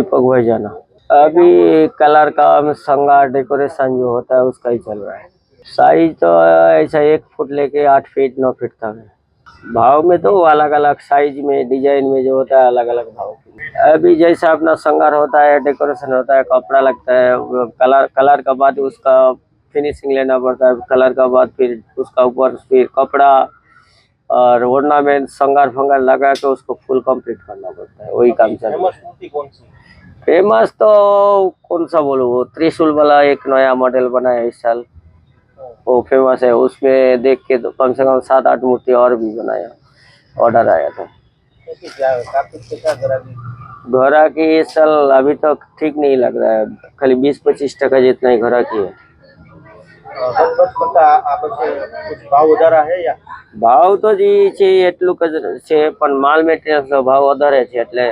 दीपक भाई जाना। अभी कलर का संगार डेकोरेशन जो होता है, उसका ही चल रहा है। साइज़ तो ऐसा एक फुट लेके आठ फीट नौ फीट तक है। भाव में तो अलग अलग साइज़ में डिज़ाइन में जो होता है अलग अलग भाव अभी जैसा अपना संगार होता है डेकोरेशन होता है, कपड़ा लगता है कलर कलर का बाद उसका फिनिशिंग लेना पड़ता है, कलर का बाद फिर उसका ऊपर फिर कपड़ा और ऑर्नामेंट संगार फंगार लगा के उसको फुल कंप्लीट करना पड़ता है वही काम चल रहा है। फ़ेमस तो कौन सा बोलूँ वो त्रिशूल वाला एक नया मॉडल बना है इस साल। वो फ़ेमस है उसमें देख के तो कम से कम सात आठ मूर्ति और भी बनाया ऑर्डर आया था। घोड़ा की इस साल अभी तक तो ठीक नहीं लग रहा है खाली बीस पच्चीस टका जितना ही घोड़ा की है ભાવ તો જે છે એટલું જ છે પણ માલ મટીરિયલ્સનો ભાવ વધારે છે એટલે